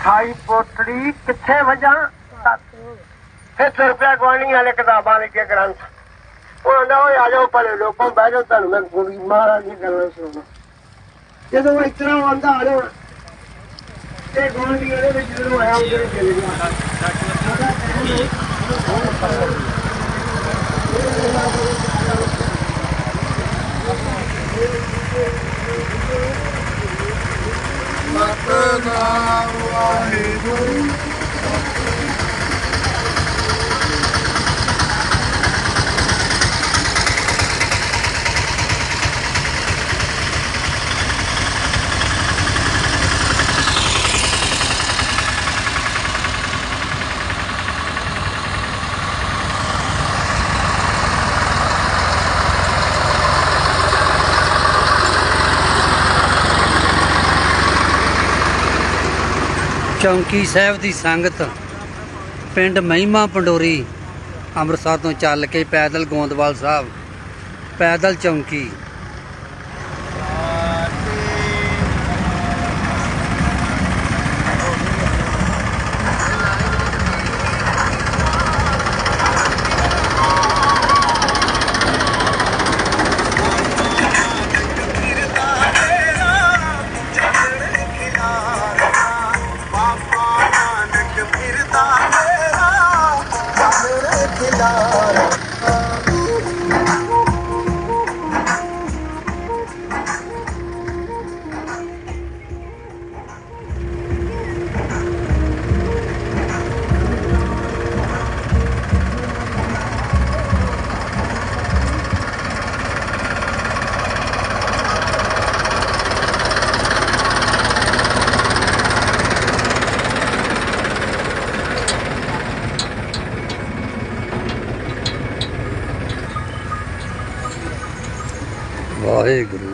ਖਾਈ ਪੋਤੜੀ ਕਿੱਥੇ ਵਜਾਂ? ਫਿਰ ਸੌ ਰੁਪਇਆ ਗਵਾਣੀ ਵਾਲੇ ਕਿਤਾਬਾਂ ਲੈ ਕੇ ਗ੍ਰੰਥ। ਉਹ ਆਂਦਾ, ਓਏ, ਆ ਜਾਓ ਭਲੇ ਲੋਕੋਂ, ਬਹਿ ਜਾਓ, ਤੁਹਾਨੂੰ ਮੈਂ ਗੁਰੂ ਮਹਾਰਾਜ ਦੀ ਗੱਲਾਂ ਸੁਣਾ ਜਦੋਂ ਉਹ ਇਤਨਾ ਆਂਦਾ ਆ ਰਿਹਾ ਤੇ ਗਵਾਣੀ ਵਾਲੇ ਵਿੱਚ ਜਦੋਂ ਆਇਆ ਉਹਦੇ ਵਿੱਚ ਚਲੇ ਗਿਆ ਸਤਨਾਮ ਵਾਹਿਗੁਰੂ ਚੌਂਕੀ ਸਾਹਿਬ ਦੀ ਸੰਗਤ ਪਿੰਡ ਮਹਿਮਾ ਪੰਡੋਰੀ ਅੰਮ੍ਰਿਤਸਰ ਤੋਂ ਚੱਲ ਕੇ ਪੈਦਲ ਗੋਂਦਵਾਲ ਸਾਹਿਬ, ਪੈਦਲ ਚੌਂਕੀ oh ਵਾਹਿਗੁਰੂ